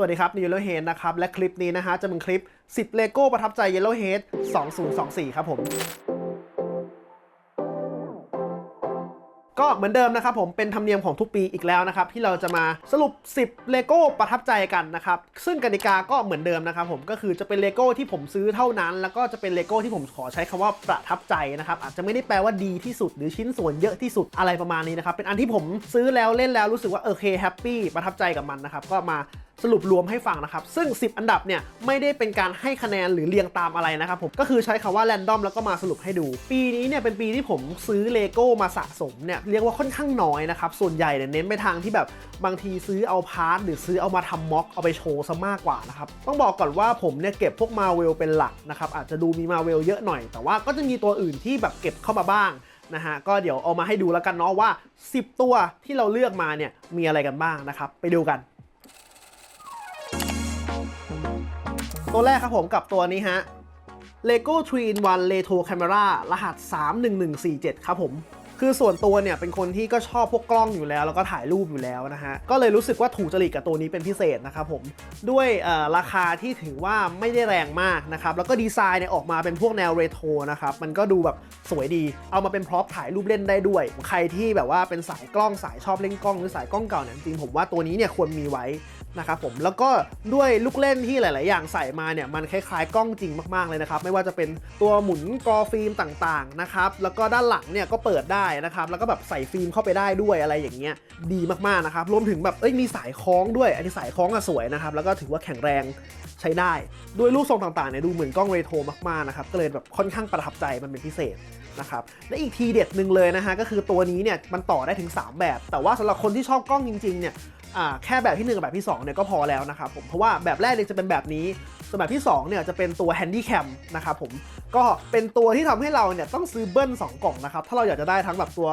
สวัสดีครับนิวโลเฮดนะครับ และคลิปนี้นะฮะ จะเป็นคลิป 10 เลโก้ประทับใจ Yellow Head 2024 ครับผม ก็เหมือนเดิมนะครับผมเป็นธรรมเนียมของทุกปีอีกแล้วนะครับ ที่เราจะมาสรุป 10 เลโก้ประทับใจกันนะครับ ซึ่งกติกาก็เหมือนเดิมนะครับผมก็คือจะเป็นเลโก้ที่ผมซื้อเท่านั้น แล้วก็จะเป็นเลโก้ที่ผมขอใช้คำว่าประทับใจนะครับ อาจจะไม่ได้แปลว่าดีที่สุด หรือชิ้นส่วนเยอะที่สุดอะไรประมาณนี้นะครับเป็นอันที่ผมซื้อแล้วเล่นแล้วรู้สึกว่าโอเคแฮปปี้ประทับใจกับมันนะครับก็มา สรุปรวมให้ฟังนะครับ ซึ่ง 10 อันดับเนี่ยไม่ได้เป็นการให้คะแนนหรือเรียงตามอะไรนะครับผมก็คือใช้คำว่าแรนดอมแล้วก็มาสรุปให้ดู ปีนี้เนี่ยเป็นปีที่ผมซื้อเลโก้มาสะสมเนี่ยเรียกว่าค่อนข้างน้อยนะครับส่วนใหญ่เนี่ยเน้นไปทางที่แบบบางทีซื้อเอาพาร์ทหรือซื้อเอามาทำม็อกเอาไปโชว์ซะมากกว่านะครับต้องบอกก่อนว่าผมเนี่ยเก็บพวกมาเวลเป็นหลักนะครับอาจจะดูมีมาเวลเยอะหน่อย แต่ว่าก็จะมีตัวอื่นที่แบบเก็บเข้ามาบ้างนะฮะก็เดี๋ยวเอามาให้ดูแล้วกันเนาะว่า 10 ตัวที่เราเลือกมาเนี่ยมีอะไรกันบ้างนะครับ ไปดูกัน ตัวแรกครับผมกับตัวนี้ฮะ Lego 3 in 1 Retro Camera รหัส31147 ครับผม คือส่วนตัวเนี่ยเป็นคนที่ก็ชอบพวกกล้องอยู่แล้ว แล้วก็ถ่ายรูปอยู่แล้วนะฮะ ก็เลยรู้สึกว่าถูกจริตกับตัวนี้เป็นพิเศษนะครับผม ด้วยราคาที่ถือว่าไม่ได้แรงมากนะครับ แล้วก็ดีไซน์เนี่ยออกมาเป็นพวกแนวเรโทรนะครับ มันก็ดูแบบสวยดี เอามาเป็นพร็อพถ่ายรูปเล่นได้ด้วย ใครที่แบบว่าเป็นสายกล้องสายชอบเล่นกล้องหรือสายกล้องเก่าเนี่ยจริงผมว่าตัวนี้เนี่ยควรมีไว้ นะครับผมแล้วก็ด้วยลูกเล่นที่หลาย ๆ อย่างใส่มาเนี่ยมันคล้าย ๆ กล้องจริงมาก ๆ เลยนะครับไม่ว่าจะเป็นตัวหมุนกอฟิล์มต่าง ๆ นะครับแล้วก็ด้านหลังเนี่ยก็เปิดได้นะครับแล้วก็แบบใส่ฟิล์มเข้าไปได้ด้วยอะไรอย่างเงี้ยดีมาก ๆ นะครับรวมถึงแบบเอ้ยมีสายคล้องด้วยอันนี้สายคล้องอะสวยนะครับแล้วก็ถือว่าแข็งแรงใช้ได้ ด้วยรูปทรงต่าง ๆ เนี่ยดูเหมือนกล้องเรโทรมาก ๆ นะครับก็เลยแบบค่อนข้างประทับใจมันเป็นพิเศษนะครับและอีกทีเด็ดหนึ่งเลยนะฮะก็คือตัวนี้เนี่ยมันต่อได้ถึง 3 แบบ แต่ว่าสำหรับคนที่ชอบกล้องจริง ๆ เนี่ย แค่แบบที่ 1 กับแบบที่2เนี่ยก็พอแล้วนะครับผมเพราะว่าแบบแรกเนี่ยจะเป็นแบบนี้ส่วนแบบที่2เนี่ยจะเป็นตัว Handy Cam นะครับผมก็เป็นตัวที่ทำให้เราเนี่ยต้องซื้อเบิ้ล2กล่องนะครับถ้าเราอยากจะได้ทั้งแบบตัว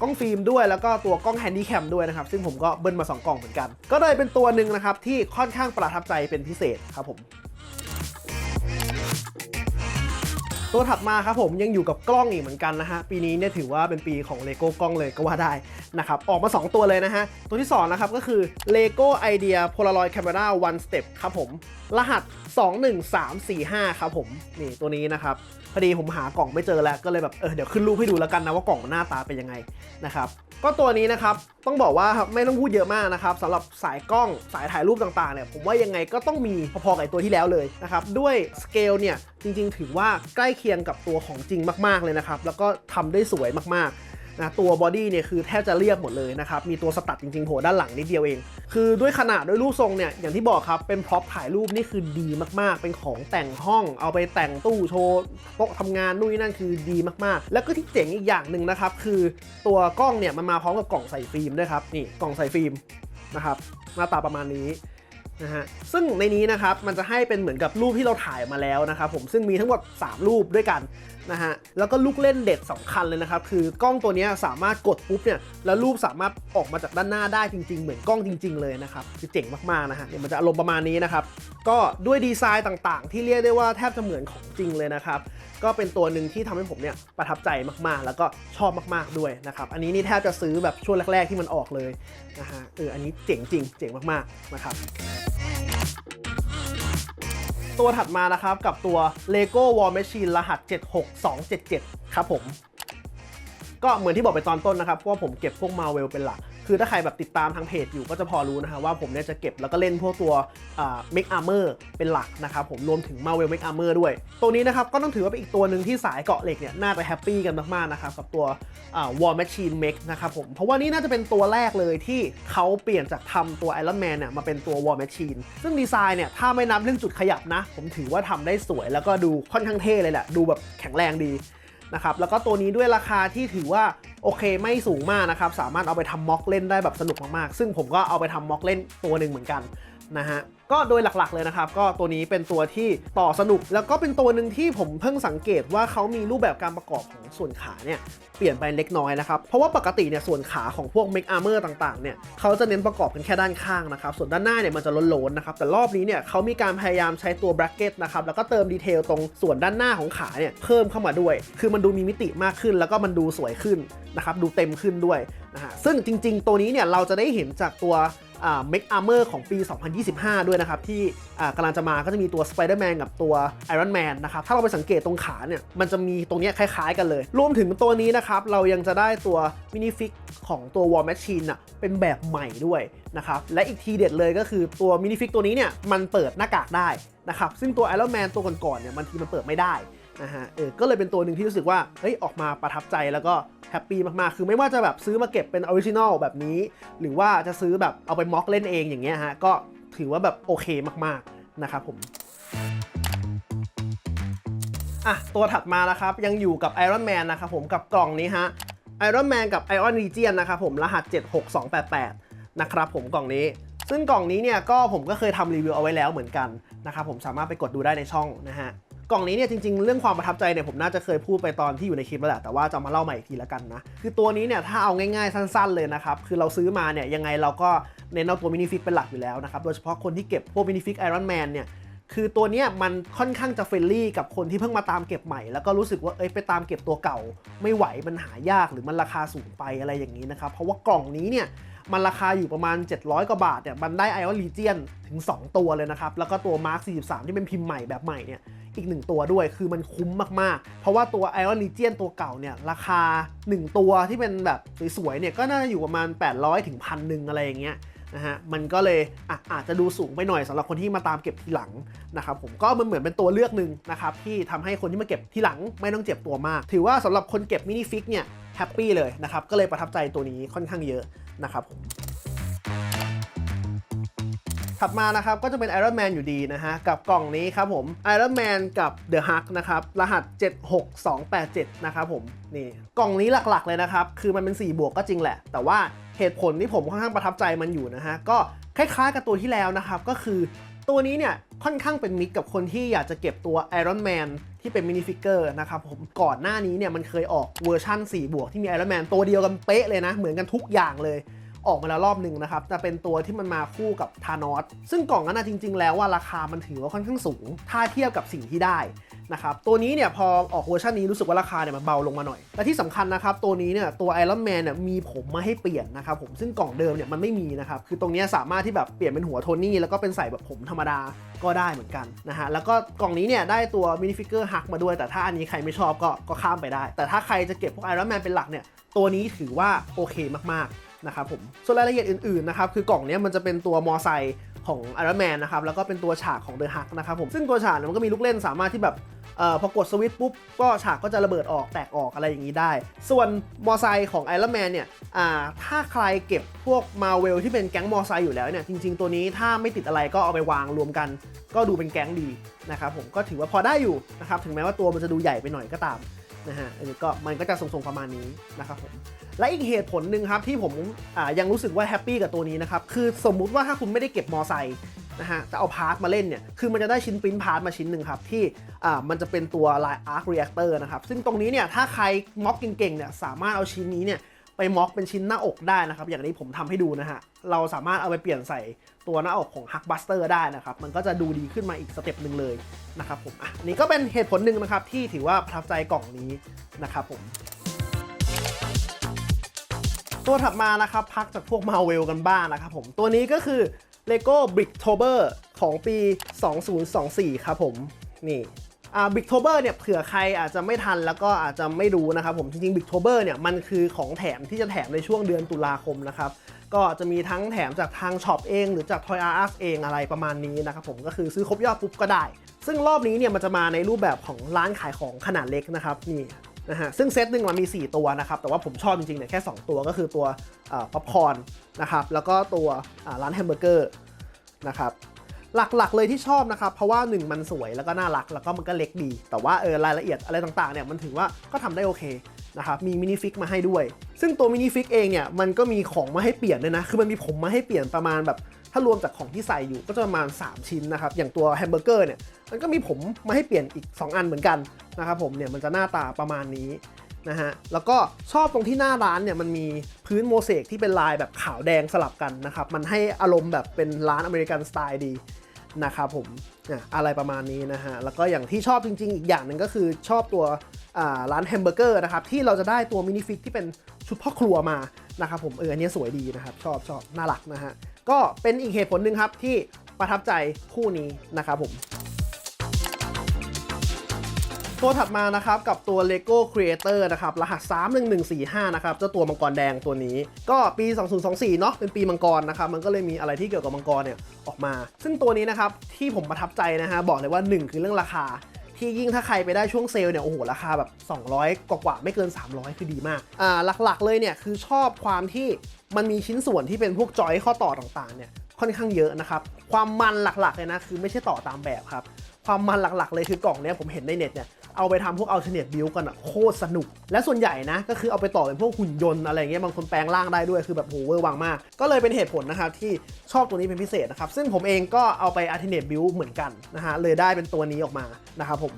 กล้องฟิล์มด้วยแล้วก็ตัวกล้องแฮนดี้แคมด้วยนะครับ ซึ่งผมก็เบิ้ลมา 2 กล่องเหมือนกัน ก็เลยเป็นตัวหนึ่งนะครับที่ค่อนข้างประทับใจเป็นพิเศษครับผม ตัวถัดมาครับผมยังอยู่กับกล้องอีกเหมือนกันนะฮะ ปีนี้เนี่ยถือว่าเป็นปีของ LEGO กล้องเลยก็ว่าได้นะครับ ออกมา 2 ตัวเลยนะฮะ ตัวที่ 2 นะครับก็คือ LEGO Idea Polaroid Camera One Step ครับผม รหัส 21345 ครับผม นี่ตัวนี้นะครับ พอดีผมหากล่องไม่เจอแล้วก็เลยแบบเออเดี๋ยวขึ้นรูปให้ดูแล้วกันนะว่ากล่องมันหน้าตาเป็นยังไงนะครับก็ตัวนี้นะครับต้องบอกว่าไม่ต้องพูดเยอะมากนะครับสำหรับสายกล้องสายถ่ายรูปต่างๆเนี่ยผมว่ายังไงก็ต้องมีพอๆกับตัวที่แล้วเลยนะครับด้วยสเกลเนี่ยจริงๆ ถือว่าใกล้เคียงกับตัวของจริงมากๆเลยนะครับแล้วก็ทำได้สวยมากๆ นะตัวบอดี้เนี่ยคือแทบจะเรียบหมดเลยนะครับ มีตัวสตัดจริงๆโผล่ด้านหลังนิดเดียวเอง คือด้วยขนาดด้วยรูปทรงเนี่ย อย่างที่บอกครับ เป็นพร็อพถ่ายรูปนี่คือดีมากๆ เป็นของแต่งห้องเอาไปแต่งตู้โชว์โต๊ะทำงานนู่นนนั่นคือดีมากๆ แล้วก็ที่เจ๋งอีกอย่างหนึ่งนะครับ คือตัวกล้องเนี่ยมันมาพร้อมกับกล่องใส่ฟิล์มด้วยครับนี่กล่องใส่ฟิล์มนะครับหน้าตาประมาณนี้นะฮะซึ่งในนี้นะครับมันจะให้เป็นเหมือนกับรูปที่เราถ่ายมาแล้วนะครับผมซึ่งมีทั้งหมด 3 รูปด้วยกัน นะฮะ แล้วก็ลูกเล่นเด็ดสำคัญเลยนะครับ คือกล้องตัวนี้สามารถกดปุ๊บเนี่ย แล้วรูปสามารถออกมาจากด้านหน้าได้จริง ๆ เหมือนกล้องจริง ๆ เลยนะครับ คือเจ๋งมากๆนะฮะ เนี่ยมันจะอารมณ์ประมาณนี้นะครับ ก็ด้วยดีไซน์ต่างๆ ที่เรียกได้ว่าแทบจะเหมือนของจริงเลยนะครับ ก็เป็นตัวหนึ่งที่ทำให้ผมเนี่ยประทับใจมากๆ แล้วก็ชอบมากๆด้วยนะครับ อันนี้นี่แทบจะซื้อแบบช่วงแรก ๆ ที่มันออกเลยนะฮะ เออ อันนี้เจ๋งจริง เจ๋งมากๆ นะครับ ตัวถัดมานะครับกับตัว Lego War Machine รหัส 76277 ครับผม ก็เหมือนที่บอกไปตอนต้นนะครับว่าผมเก็บพวกมาเวลเป็นหลัก คือถ้าใครแบบติดตามทางเพจอยู่ก็จะพอรู้นะฮะว่าผมเนี่ยจะเก็บแล้วก็เล่นพวกตัวอ่า Make Armor เป็นหลักนะครับผมรวมถึง Marvel Make Armor ด้วย ตัวนี้นะครับก็ต้องถือว่าเป็นอีกตัวหนึ่งที่สายเกาะเหล็กเนี่ยน่าจะแฮปปี้กันมากๆนะครับกับตัววอ่า War Machine Make นะครับผมเพราะว่านี่น่าจะเป็นตัวแรกเลยที่เขาเปลี่ยนจากทำตัว Iron Man เนี่ยมาเป็นตัว War Machine ซึ่งดีไซน์เนี่ยถ้าไม่นับเรื่องจุดขยับนะ ผมถือว่าทำได้สวยแล้วก็ดูค่อนข้างเท่เลยแหละดูแบบแข็งแรงดี นะครับแล้วก็ตัวนี้ด้วยราคาที่ถือว่าโอเคไม่สูงมากนะครับ สามารถเอาไปทำม็อกเล่นได้แบบสนุกมากๆ ซึ่งผมก็เอาไปทำม็อกเล่นตัวหนึ่งเหมือนกัน นะฮะก็โดยหลักๆเลยนะครับ ก็ตัวนี้เป็นตัวที่ต่อสนุก แล้วก็เป็นตัวหนึ่งที่ผมเพิ่งสังเกตว่าเขามีรูปแบบการประกอบของส่วนขาเนี่ยเปลี่ยนไปเล็กน้อยนะครับ เพราะว่าปกติเนี่ยส่วนขาของพวก Make Armor ต่างๆเนี่ยเขาจะเน้นประกอบกันแค่ด้านข้างนะครับ ส่วนด้านหน้าเนี่ยมันจะล้นๆนะครับ แต่รอบนี้เนี่ยเขามีการพยายามใช้ตัว bracket นะครับ แล้วก็เติมดีเทลตรงส่วนด้านหน้าของขาเนี่ยเพิ่มเข้ามาด้วย คือมันดูมีมิติมากขึ้น แล้วก็มันดูสวยขึ้นนะครับ ดูเต็มขึ้นด้วยนะฮะ ซึ่งจริง ๆ ตัวนี้เนี่ยเราจะได้เห็นจากตัว เมกอาร์เมอร์ของปี 2025 ด้วยนะครับ ที่อ่ากำลังจะมาก็จะมีตัว Spider-Man กับตัว Iron Man นะครับ ถ้าเราไปสังเกตตรงขาเนี่ย มันจะมีตรงนี้คล้ายๆกันเลย รวมถึงตัวนี้นะครับ เรายังจะได้ตัวมินิฟิกของตัว War Machine อะเป็นแบบใหม่ด้วยนะครับ และอีกทีเด็ดเลยก็คือตัวมินิฟิกตัวนี้เนี่ยมันเปิดหน้ากากได้นะครับซึ่งตัว Iron Man ตัวก่อนๆเนี่ยมันทีมันเปิดไม่ได้ นะฮะเออก็เลยเป็นตัวหนึ่งที่รู้สึกว่าเฮ้ยออกมาประทับใจแล้วก็แฮปปี้มากๆ คือไม่ว่าจะแบบซื้อมาเก็บเป็นออริจินอลแบบนี้ หรือว่าจะซื้อแบบเอาไปม็อกเล่นเองอย่างเงี้ยฮะก็ถือว่าแบบโอเคมากๆนะครับผมอะตัวถัดมานะครับยังอยู่กับ Iron Man นะครับผมกับกล่องนี้ฮะ Iron Man กับ Iron Legion นะครับผมรหัส 76288 นะครับผมกล่องนี้ ซึ่งกล่องนี้เนี่ยก็ผมก็เคยทำรีวิวเอาไว้แล้วเหมือนกันนะครับผมสามารถไปกดดูได้ในช่องนะฮะ กล่องนี้เนี่ยจริงๆ เรื่องความประทับใจเนี่ยผมน่าจะเคยพูดไปตอนที่อยู่ในคลิปแล้วแหละแต่ว่าจะมาเล่าใหม่อีกทีละกันนะ คือตัวนี้เนี่ยถ้าเอาง่ายๆ สั้นๆเลยนะครับ คือเราซื้อมาเนี่ยยังไงเราก็เน้นเอาตัวมินิฟิกเป็นหลักอยู่แล้วนะครับ โดยเฉพาะคนที่เก็บพวกมินิฟิกไอรอนแมนเนี่ยคือตัวนี้มันค่อนข้างจะเฟรนลี่กับคนที่เพิ่งมาตามเก็บใหม่ แล้วก็รู้สึกว่าเอ้ยไปตามเก็บตัวเก่า ไม่ไหวมันหายากหรือมันราคาสูงไปอะไรอย่างนี้นะครับเพราะว่ากล่องนี้เนี่ย มันราคาอยู่ประมาณ 700 กว่าบาทเนี่ยมันได้ Ion Legion ถึง 2 ตัวเลยนะครับ แล้วก็ตัว Mark 43 ที่เป็นพิมพ์ใหม่แบบใหม่เนี่ยอีก 1 ตัวด้วยคือมันคุ้มมาก ๆ เพราะว่าตัว Ion Legion ตัวเก่าเนี่ย ราคา 1 ตัวที่เป็นแบบสวย ๆ เนี่ย ก็น่าจะอยู่ประมาณ 800 ถึงพันหนึ่งอะไรอย่างเงี้ย นะฮะมันก็เลยอะอาจจะดูสูงไปหน่อยสำหรับคนที่มาตามเก็บทีหลังนะครับผมก็มันเหมือนเป็นตัวเลือกหนึ่งนะครับที่ทำให้คนที่มาเก็บทีหลังไม่ต้องเจ็บตัวมาก ถือว่าสำหรับคนเก็บมินิฟิกเนี่ยแฮปปี้เลยนะครับก็เลยประทับใจตัวนี้ค่อนข้างเยอะนะครับผม ถัดมานะครับก็จะเป็น Iron Man อยู่ดีนะฮะ กับกล่องนี้ครับผม Iron Man กับ The Hulk นะครับ รหัส 76287 นะครับผม นี่ กล่องนี้หลักๆเลยนะครับ คือมันเป็น 4 บวกก็จริงแหละ แต่ว่าเหตุผลที่ผมค่อนข้างประทับใจมันอยู่นะฮะ ก็คล้ายๆกับตัวที่แล้วนะครับ ก็คือตัวนี้เนี่ยค่อนข้างเป็นมิตรกับคนที่อยากจะเก็บตัว Iron Man ที่เป็นมินิฟิกเกอร์นะครับผมก่อนหน้านี้เนี่ยมันเคยออกเวอร์ชั่น4บวกที่มี Iron Man ตัวเดียวกันเป๊ะเลยนะ เหมือนกันทุกอย่างเลย ออกมาแล้วรอบหนึ่งนะครับจะเป็นตัวที่มันมาคู่กับธานอสซึ่งกล่องนั้นนะจริง ๆ แล้วว่าราคามันถือว่าค่อนข้างสูง ถ้าเทียบกับสิ่งที่ได้นะครับตัวนี้เนี่ยพอออกเวอร์ชันนี้รู้สึกว่าราคาเนี่ยมันเบาลงมาหน่อย และที่สำคัญนะครับตัวนี้เนี่ยตัวไอรอนแมนเนี่ยมีผมมาให้เปลี่ยนนะครับผมซึ่งกล่องเดิมเนี่ยมันไม่มีนะครับคือตรงนี้สามารถที่แบบเปลี่ยนเป็นหัวโทนี่แล้วก็เป็นใส่แบบผมธรรมดาก็ได้เหมือนกันนะฮะแล้วก็กล่องนี้เนี่ยได้ตัวมินิฟิกเกอร์ฮักมาด้วย แต่ถ้าอันนี้ใครไม่ชอบก็ก็ข้ามไปได้ แต่ถ้าใครจะเก็บพวกไอรอนแมนเป็นหลักเนี่ยตัวนี้ถือว่าโอเคมากๆ นะครับผม ส่วนรายละเอียดอื่นๆนะครับคือกล่องนี้มันจะเป็นตัวมอไซค์ของ Iron Man นะครับแล้วก็เป็นตัวฉากของ The Hulk นะครับผมซึ่งตัวฉากเนี่ยมันก็มีลูกเล่นสามารถที่แบบเอ่อพอกดสวิตช์ปุ๊บก็ฉากก็จะระเบิดออกแตกออกอะไรอย่างนี้ได้ ส่วนมอไซค์ของ Iron Man เนี่ยอ่าถ้าใครเก็บพวกมาเวลที่เป็นแก๊งมอไซค์อยู่แล้วเนี่ยจริง ๆ ตัวนี้ถ้าไม่ติดอะไรก็เอาไปวางรวมกัน ก็ดูเป็นแก๊งดีนะครับผมก็ถือว่าพอได้อยู่นะครับถึงแม้ว่าตัวมันจะดูใหญ่ไปหน่อยก็ตามนะฮะเออก็มันก็จะทรงๆประมาณนี้นะครับผม และอีกเหตุผลหนึ่งครับที่ผมยังรู้สึกว่าแฮปปี้กับตัวนี้นะครับ คือสมมุติว่าถ้าคุณไม่ได้เก็บมอไซค์นะฮะจะเอาพาร์ทมาเล่นเนี่ย คือมันจะได้ชิ้นปริ้นพาร์ทมาชิ้นหนึ่งครับ ที่อ่ามันจะเป็นตัวลาย Arc Reactor นะครับ ซึ่งตรงนี้เนี่ย ถ้าใครม็อกเก่งๆเนี่ย สามารถเอาชิ้นนี้เนี่ย ไปม็อกเป็นชิ้นหน้าอกได้นะครับ อย่างนี้ผมทำให้ดูนะฮะ เราสามารถเอาไปเปลี่ยนใส่ตัวหน้าอกของ Hulk Buster ได้นะครับ มันก็จะดูดีขึ้นมาอีกสเต็ปหนึ่งเลยนะครับผมอะอันนี่ก็เป็นเหตุผลหนึ่งนะครับที่ถือว่าประทับใจกล่องนี้นะครับผม ตัวถัดมานะครับพักจากพวกมาเวลกันบ้างนะครับผม ตัวนี้ก็คือ LEGO Bricktober ของปี 2024 ครับผม นี่อ่า Bricktober เนี่ยเผื่อใครอาจจะไม่ทันแล้วก็อาจจะไม่รู้นะครับผมจริงๆ Bricktober เนี่ยมันคือของแถมที่จะแถมในช่วงเดือนตุลาคมนะครับก็จะมีทั้งแถมจากทางช็อปเอง หรือจาก Toy R Us เองอะไรประมาณนี้นะครับผมก็คือซื้อครบยอดปุ๊บก็ได้ ซึ่งรอบนี้เนี่ยมันจะมาในรูปแบบของร้านขายของขนาดเล็กนะครับนี่ นะฮะซึ่งเซตหนึ่งมันมี 4 ตัวนะครับ แต่ว่าผมชอบจริงๆเนี่ยแค่ 2 ตัวก็คือตัวป๊อปคอร์นนะครับแล้วก็ตัวร้านแฮมเบอร์เกอร์นะครับหลักๆเลยที่ชอบนะครับเพราะว่า 1 มันสวยแล้วก็น่ารักแล้วก็มันก็เล็กดี แต่ว่าเออรายละเอียดอะไรต่างๆเนี่ยมันถือว่าก็ทำได้โอเคนะครับมีมินิฟิกมาให้ด้วย ซึ่งตัวมินิฟิกเองเนี่ยมันก็มีของมาให้เปลี่ยนด้วยนะคือมันมีผมมาให้เปลี่ยนประมาณแบบ ถ้ารวมจากของที่ใส่อยู่ก็จะประมาณ 3 ชิ้นนะครับ อย่างตัวแฮมเบอร์เกอร์เนี่ย มันก็มีผมมาให้เปลี่ยนอีก 2 อันเหมือนกันนะครับผมเนี่ยมันจะหน้าตาประมาณนี้นะฮะ แล้วก็ชอบตรงที่หน้าร้านเนี่ยมันมีพื้นโมเสกที่เป็นลายแบบขาวแดงสลับกันนะครับ มันให้อารมณ์แบบเป็นร้านอเมริกันสไตล์ดีนะครับผมอะอะไรประมาณนี้นะฮะ แล้วก็อย่างที่ชอบจริง ๆ อีกอย่างหนึ่งก็คือชอบตัวร้านแฮมเบอร์เกอร์นะครับที่เราจะได้ตัวมินิฟิกที่เป็นชุดพ่อครัวมานะครับผมเอออันนี้สวยดีนะครับ ชอบชอบน่ารักนะฮะ ก็เป็นอีกเหตุผลหนึ่งครับที่ประทับใจคู่นี้นะครับผม ตัวถัดมานะครับกับตัว LEGO Creator นะครับรหัส 31145 นะครับเจ้าตัวมังกรแดงตัวนี้ ก็ปี 2024 เนาะเป็นปีมังกรนะครับมันก็เลยมีอะไรที่เกี่ยวกับมังกรเนี่ยออกมา ซึ่งตัวนี้นะครับที่ผมประทับใจนะฮะบอกเลยว่า 1 คือเรื่องราคาที่ยิ่งถ้าใครไปได้ช่วงเซลล์เนี่ยโอ้โหราคาแบบ 200 กว่าๆไม่เกิน 300 คือดีมากอ่าหลักๆเลยเนี่ยคือชอบความที่ มันมีชิ้นส่วนที่เป็นพวกจอยข้อต่อต่างๆเนี่ยค่อนข้างเยอะนะครับ ความมันหลักๆเลยนะคือไม่ใช่ต่อตามแบบครับ ความมันหลักๆเลยคือกล่องเนี้ยผมเห็นในเน็ตเนี่ยเอาไปทำพวกอัลเทอร์เนทบิวกันอะโคตรสนุก และส่วนใหญ่นะ ก็คือเอาไปต่อเป็นพวกหุ่นยนต์อะไรเงี้ยบางคนแปลงร่างได้ด้วยคือแบบโหเวอร์วังมาก ก็เลยเป็นเหตุผลนะครับที่ชอบตัวนี้เป็นพิเศษนะครับ ซึ่งผมเองก็เอาไปอัลเทอร์เนทบิวเหมือนกันนะฮะเลยได้เป็นตัวนี้ออกมานะครับผม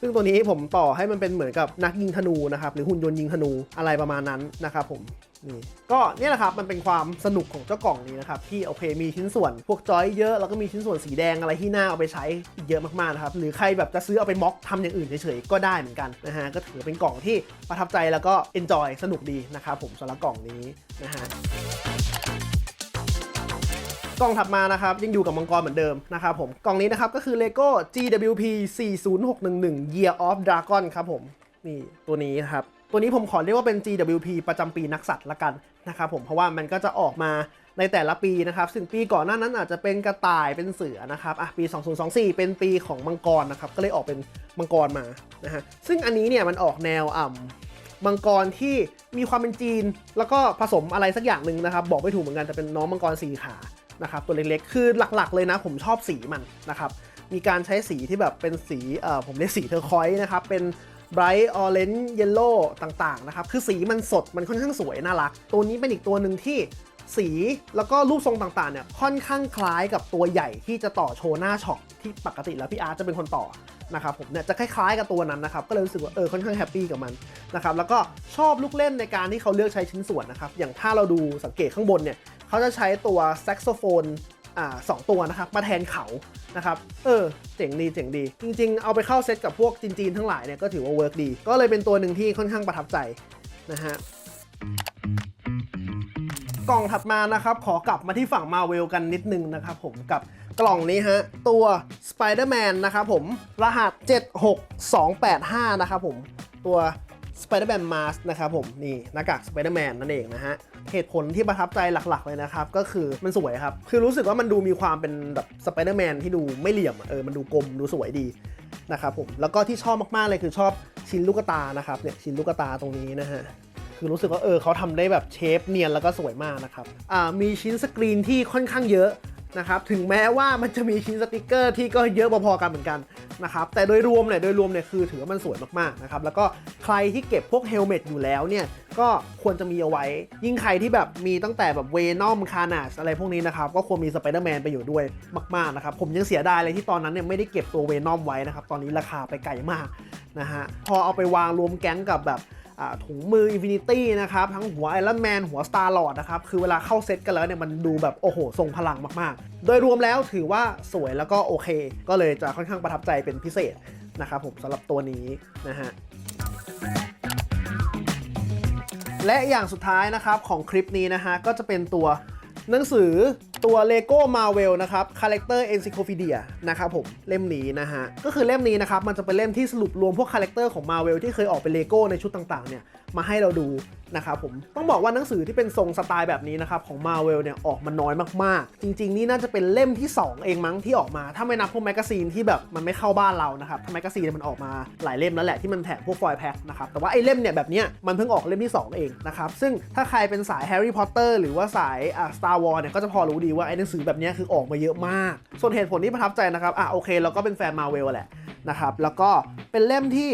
ซึ่งตัวนี้ผมต่อให้มันเป็นเหมือนกับนักยิงธนูนะครับหรือหุ่นยนต์ยิงธนูอะไรประมาณนั้นนะครับผมนี่ก็เนี่ยแหละครับมันเป็นความสนุกของเจ้ากล่องนี้นะครับที่โอเคมีชิ้นส่วน พวกจอยเยอะแล้วก็มีชิ้นส่วนสีแดงอะไรที่น่าเอาไปใช้อีกเยอะมากๆนะครับหรือใครแบบจะซื้อเอาไปม็อกทำอย่างอื่นเฉยๆก็ได้เหมือนกันนะฮะก็ถือเป็นกล่องที่ประทับใจแล้วก็เอนจอยสนุกดีนะครับผมสำหรับกล่องนี้นะฮะ กล่องถัดมานะครับยังอยู่กับมังกรเหมือนเดิมนะครับผมกล่องนี้นะครับก็คือ LEGO GWP 40611 Year of Dragon ครับผมนี่ตัวนี้นะครับตัวนี้ผมขอเรียกว่าเป็น GWP ประจำปีนักสัตว์ละกันนะครับผมเพราะว่ามันก็จะออกมาในแต่ละปีนะครับซึ่งปีก่อนหน้านั้นอาจจะเป็นกระต่ายเป็นเสือนะครับอะปี 2024 เป็นปีของมังกรนะครับก็เลยออกเป็นมังกรมานะฮะซึ่งอันนี้เนี่ยมันออกแนวอ่ำมังกรที่มีความเป็นจีน แล้วก็ผสมอะไรสักอย่างหนึ่งนะครับ บอกไม่ถูกเหมือนกันแต่เป็นน้องมังกรสีขา นะครับตัวเล็กๆ คือหลักๆเลยนะผมชอบสีมันนะครับมีการใช้สีที่แบบเป็นสีเอ่อผมเรียกสีเทอร์คอยส์นะครับเป็น bright orange yellow ต่างๆนะครับคือสีมันสดมันค่อนข้างสวยน่ารัก ตัวนี้เป็นอีกตัวหนึ่งที่สีแล้วก็รูปทรงต่างๆเนี่ยค่อนข้างคล้ายกับตัวใหญ่ที่จะต่อโชว์หน้าช็อปที่ปกติแล้วพี่อาร์ตจะเป็นคนต่อนะครับผมเนี่ยจะคล้ายๆกับตัวนั้นนะครับก็เลยรู้สึกว่าเออค่อนข้างแฮปปี้กับมันนะครับแล้วก็ชอบลูกเล่นในการที่เขาเลือกใช้ชิ้นส่วนนะครับอย่างถ้าเราดูสังเกตข้างบนเนี่ย เขาจะใช้ตัวแซกโซโฟนอ่าสองตัวนะครับมาแทนเขานะครับเออเจ๋งดีเจ๋งดี จริงๆ เอาไปเข้าเซตกับพวกจีนๆทั้งหลายเนี่ยก็ถือว่าเวิร์กดี ก็เลยเป็นตัวหนึ่งที่ค่อนข้างประทับใจนะฮะกล่องถัดมานะครับขอกลับมาที่ฝั่งมาเวลกันนิดนึงนะครับผมกับกล่องนี้ฮะ ตัว Spider-Man นะครับผมรหัส 76285 นะครับผมตัว Spider-Man Mask นะครับผมนี่หน้ากาก Spider-Man นั่นเองนะฮะ เหตุผลที่ประทับใจหลักๆ เลยนะครับ ก็คือมันสวยครับ คือรู้สึกว่ามันดูมีความเป็นแบบสไปเดอร์แมนที่ดูไม่เหลี่ยมเออมันดูกลมดูสวยดีนะครับผมแล้วก็ที่ชอบมากๆเลยคือชอบชิ้นลูกตานะครับเนี่ยชิ้นลูกตาตรงนี้นะฮะคือรู้สึกว่าเออเขาทำได้แบบเชฟเนียนแล้วก็สวยมากนะครับอ่ามีชิ้นสกรีนที่ค่อนข้างเยอะ นะครับถึงแม้ว่ามันจะมีชิ้นสติกเกอร์ที่ก็เยอะพอๆกันเหมือนกันนะครับแต่โดยรวมเนี่ยโดยรวมเนี่ยคือถือว่ามันสวยมากๆนะครับแล้วก็ใครที่เก็บพวกเฮลเมตอยู่แล้วเนี่ยก็ควรจะมีเอาไว้ ยิ่งใครที่แบบมีตั้งแต่แบบเวนอมคานาสอะไรพวกนี้นะครับก็ควรมีสไปเดอร์แมนไปอยู่ด้วยมากๆนะครับผมยังเสียดายเลยที่ตอนนั้นเนี่ยไม่ได้เก็บตัวเวนอมไว้นะครับตอนนี้ราคาไปไกลมากนะฮะพอเอาไปวางรวมแก๊งกับแบบ ถุงมืออินฟินิตี้นะครับทั้งหัวไอรอนแมนหัวสตาร์ลอดนะครับคือเวลาเข้าเซตกันแล้วเนี่ยมันดูแบบโอ้โหทรงพลังมากๆ โดยรวมแล้วถือว่าสวยแล้วก็โอเค ก็เลยจะค่อนข้างประทับใจเป็นพิเศษนะครับผมสำหรับตัวนี้นะฮะและอย่างสุดท้ายนะครับของคลิปนี้นะฮะก็จะเป็นตัว หนังสือตัว Lego Marvel นะครับ Character Encyclopedia นะครับผม เล่มนี้นะฮะ ก็คือเล่มนี้นะครับ มันจะเป็นเล่มที่สรุปรวมพวกคาแรคเตอร์ของ Marvel ที่เคยออกเป็น Lego ในชุดต่างๆเนี่ย มาให้เราดูนะครับผมต้องบอกว่าหนังสือที่เป็นทรงสไตล์แบบนี้นะครับของ Marvel เนี่ยออกมาน้อยมากๆ จริง ๆ นี่น่าจะเป็นเล่มที่ 2 เองมั้งที่ออกมา ถ้าไม่นับพวกแมกกาซีนที่แบบมันไม่เข้าบ้านเรานะครับถ้าแมกกาซีนมันออกมาหลายเล่มแล้วแหละที่มันแถมพวกฟอยล์แพ็คนะครับแต่ว่าไอ้เล่มเนี่ยแบบเนี้ยมันเพิ่งออกเล่มที่ 2 เองนะครับซึ่งถ้าใครเป็นสายแฮร์รี่พอตเตอร์หรือว่าสายอ่าสตาร์วอร์เนี่ยก็จะพอรู้ดีว่าไอ้หนังสือแบบเนี้ยคือออกมาเยอะมาก ส่วนเหตุผลที่ประทับใจนะครับอะโอเคเราก็เป็นแฟนมาเวลแหละนะครับแล้วก็เป็นเล่มที่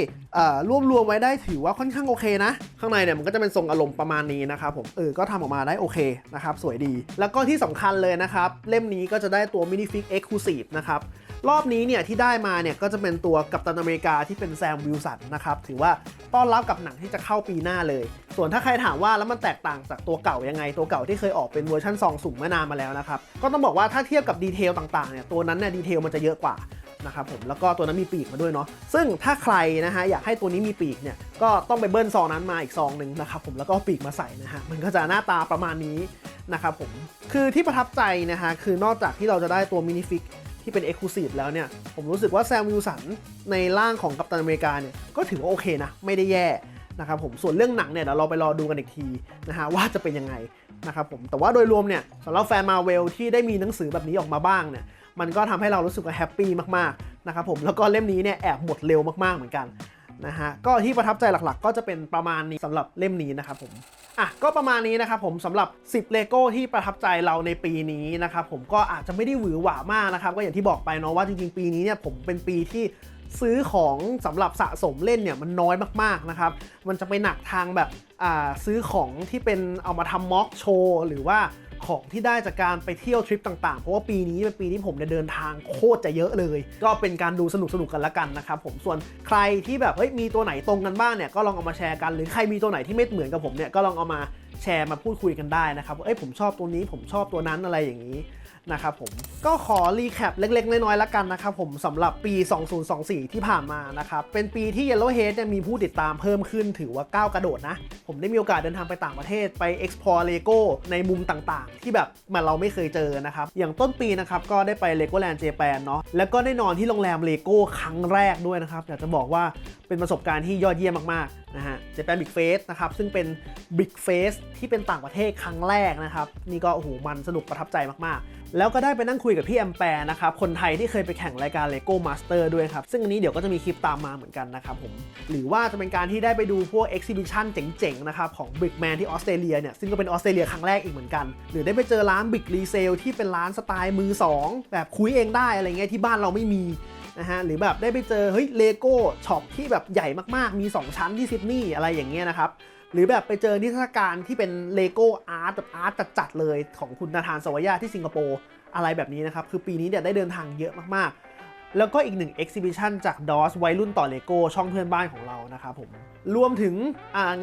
รวบรวมไว้ได้ถือว่าค่อนข้างโอเคนะข้างในเนี่ยมันก็จะเป็นทรงอารมณ์ประมาณนี้นะครับผมเออก็ทำออกมาได้โอเคนะครับสวยดี แล้วก็ที่สำคัญเลยนะครับ เล่มนี้ก็จะได้ตัวมินิฟิกเอ็กซ์คลูซีฟนะครับรอบนี้เนี่ยที่ได้มาเนี่ยก็จะเป็นตัวกัปตันอเมริกาที่เป็นแซมวิลสันนะครับถือว่าต้อนรับกับหนังที่จะเข้าปีหน้าเลย ส่วนถ้าใครถามว่าแล้วมันแตกต่างจากตัวเก่ายังไง ตัวเก่าที่เคยออกเป็นเวอร์ชันซองสุ่มเมื่อนานมาแล้วนะครับก็ต้องบอกว่าถ้าเทียบกับดีเทลต่างๆเนี่ยตัวนั้นเนี่ยดีเทลมันจะเยอะกว่า นะครับผมแล้วก็ตัวนั้นมีปีกมาด้วยเนาะซึ่งถ้าใครนะฮะอยากให้ตัวนี้มีปีกเนี่ยก็ต้องไปเบิ้ลซองนั้นมาอีกซองหนึ่งนะครับผมแล้วก็ปีกมาใส่นะฮะมันก็จะหน้าตาประมาณนี้นะครับผมคือที่ประทับใจนะฮะคือนอกจากที่เราจะได้ตัวมินิฟิกที่เป็น Exclusive แล้วเนี่ย ผมรู้สึกว่าแซมวิลสันในร่างของกัปตันอเมริกาเนี่ยก็ถือว่าโอเคนะ ไม่ได้แย่นะครับผมส่วนเรื่องหนังเนี่ยเดี๋ยวเราไปรอดูกันอีกทีนะฮะว่าจะเป็นยังไงนะครับผมแต่ว่าโดยรวมเนี่ยสำหรับแฟนมาเวลที่ได้มีหนังสือแบบนี้ออกมาบ้างเนี่ย มันก็ทำให้เรารู้สึกว่าแฮปปี้มากๆนะครับผมแล้วก็เล่มนี้เนี่ยแอบหมดเร็วมากๆเหมือนกันนะฮะก็ที่ประทับใจหลักๆ ก็จะเป็นประมาณนี้สำหรับเล่มนี้นะครับผมอะก็ประมาณนี้นะครับผมสำหรับ 10เลโก้ที่ประทับใจเราในปีนี้นะครับผมก็อาจจะไม่ได้หวือหวามากนะครับก็อย่างที่บอกไปเนาะว่าจริงๆ ปีนี้เนี่ยผมเป็นปีที่ซื้อของสำหรับสะสมเล่นเนี่ยมันน้อยมากๆนะครับ มันจะไปหนักทางแบบอ่าซื้อของที่เป็นเอามาทำม็อกโชว์หรือว่า ของที่ได้จากการไปเที่ยวทริปต่างๆ เพราะว่าปีนี้เป็นปีที่ผมเดินทางโคตรจะเยอะเลย ก็เป็นการดูสนุกๆกันละกันนะครับผมส่วนใครที่แบบเฮ้ยมีตัวไหนตรงกันบ้างเนี่ยก็ลองเอามาแชร์กันหรือใครมีตัวไหนที่ไม่เหมือนกับผมเนี่ยก็ลองเอามาแชร์มาพูดคุยกันได้นะครับว่าเอ้ยผมชอบตัวนี้ผมชอบตัวนั้นอะไรอย่างนี้ นะครับผมก็ขอรีแคปเล็ก ๆ น้อยๆละกันนะครับผมสำหรับปี 2024 ที่ผ่านมานะครับเป็นปีที่ Yellowhead เนี่ยมีผู้ติดตามเพิ่มขึ้นถือว่าก้าวกระโดดนะ ผมได้มีโอกาสเดินทางไปต่างประเทศไป explore Lego ในมุมต่างๆ ที่แบบมันเราไม่เคยเจอนะครับอย่างต้นปีนะครับก็ได้ไป Legoland Japan เนาะแล้วก็ได้นอนที่โรงแรม Lego ครั้งแรกด้วยนะครับอยากจะบอกว่า เป็นประสบการณ์ที่ยอดเยี่ยมมากๆนะฮะ Japan Big Face นะครับซึ่งเป็น Big Face ที่เป็นต่างประเทศครั้งแรกนะครับ นี่ก็โอ้โหมันสนุกประทับใจมากๆ แล้วก็ได้ไปนั่งคุยกับพี่แอมแปร์นะครับ คนไทยที่เคยไปแข่งรายการ Lego Master ด้วยครับ ซึ่งอันนี้เดี๋ยวก็จะมีคลิปตามมาเหมือนกันนะครับผม หรือว่าจะเป็นการที่ได้ไปดูพวก Exhibition เจ๋งๆ นะครับ ของ Big Man ที่ออสเตรเลียเนี่ย ซึ่งก็เป็นออสเตรเลียครั้งแรกอีกเหมือนกัน หรือได้ไปเจอร้าน Big Resale ที่เป็นร้านสไตล์มือ 2 แบบคุยเองได้อะไรเงี้ยที่บ้านเราไม่มี นะฮะหรือแบบได้ไปเจอเฮ้ยเลโก้ช็อปที่แบบใหญ่มากๆ มี 2 ชั้นที่ซิดนีย์อะไรอย่างเงี้ยนะครับหรือแบบไปเจอนิทรรศการที่เป็นเลโก้อาร์ตแบบอาร์ตจัดๆเลยของคุณนาธานสวายาที่สิงคโปร์อะไรแบบนี้นะครับ คือปีนี้เนี่ยได้เดินทางเยอะมากๆ แล้วก็อีกหนึ่ง exhibition จาก DOS วัยรุ่นต่อเลโก้ช่องเพื่อนบ้านของเรานะครับผม รวมถึง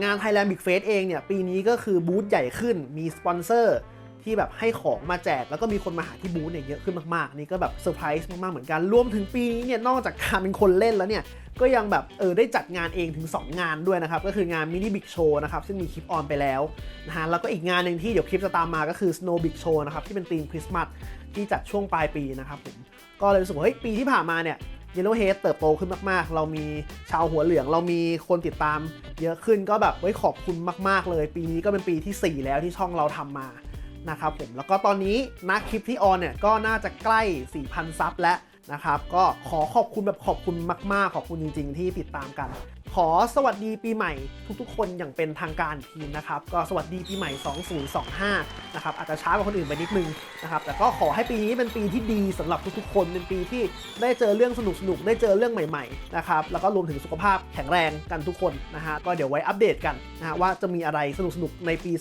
งาน Thailand Big Face เองเนี่ย ปีนี้ก็คือบูธใหญ่ขึ้นมีสปอนเซอร์ ที่แบบให้ของมาแจก แล้วก็มีคนมาหาที่บูธเนี่ยเยอะขึ้นมากๆ นี่ก็แบบเซอร์ไพรส์มากๆ เหมือนกันรวมถึงปีนี้เนี่ยนอกจากการเป็นคนเล่นแล้วเนี่ยก็ยังแบบเออได้จัดงานเองถึง 2 งานด้วยนะครับ ก็คืองานมินิบิ๊กโชว์นะครับ ซึ่งมีคลิปออนไปแล้วนะฮะแล้วก็อีกงานหนึ่งที่เดี๋ยวคลิปจะตามมาก็คือ Snow Big Show นะครับ ที่เป็นธีมคริสต์มาสที่จัดช่วงปลายปีนะครับผมก็เลยรู้สึกว่าเฮ้ยปีที่ผ่านมาเนี่ย Yellow Head เติบโตขึ้นมาก ๆ เรามีชาวหัวเหลือง เรามีคนติดตามเยอะขึ้นก็แบบเฮ้ยขอบคุณมาก ๆ เลย ปีนี้ก็เป็นปีที่ 4 แล้วที่ช่องเราทำมา นะครับผมแล้วก็ตอนนี้นักคลิปที่ออนเนี่ยก็น่าจะใกล้ 4,000 ซับแล้วนะครับ ก็ขอขอบคุณแบบขอบคุณมาก ๆ ขอบคุณจริง ๆ ที่ติดตามกัน ขอสวัสดีปีใหม่ทุกๆ คนอย่างเป็นทางการอีกทีนะครับ ก็สวัสดีปีใหม่ 2025 นะครับอาจจะช้ากว่าคนอื่นไปนิดนึงนะครับ แต่ก็ขอให้ปีนี้เป็นปีที่ดีสำหรับทุกๆ คน เป็นปีที่ได้เจอเรื่องสนุกๆ ได้เจอเรื่องใหม่ๆ นะครับ แล้วก็รวมถึงสุขภาพแข็งแรงกันทุกคนนะฮะ ก็เดี๋ยวไว้อัปเดตกันนะฮะว่าจะมีอะไรสนุกๆ ในปี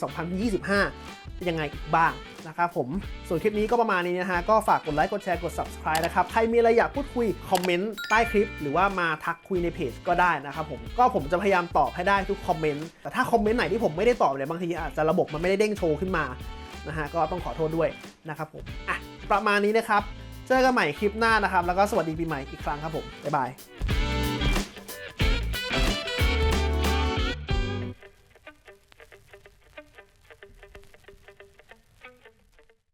2025 ยังไงบ้างนะครับผม ส่วนคลิปนี้ก็ประมาณนี้นะฮะ ก็ฝากกดไลค์ กดแชร์ กด subscribe นะครับ ใครมีอะไรอยากพูดคุย คอมเมนต์ใต้คลิป หรือว่ามาทักคุยในเพจก็ได้นะครับผมก็ผมจะพยายามตอบให้ได้ทุกคอมเมนต์แต่ถ้าคอมเมนต์ไหนที่ผมไม่ได้ตอบเนี่ยบางทีอาจจะระบบมันไม่ได้เด้งโชว์ขึ้นมานะฮะก็ต้องขอโทษด้วยนะครับผมอะประมาณนี้นะครับเจอกันใหม่คลิปหน้านะครับ แล้วก็สวัสดีปีใหม่อีกครั้งครับผมบ๊ายบาย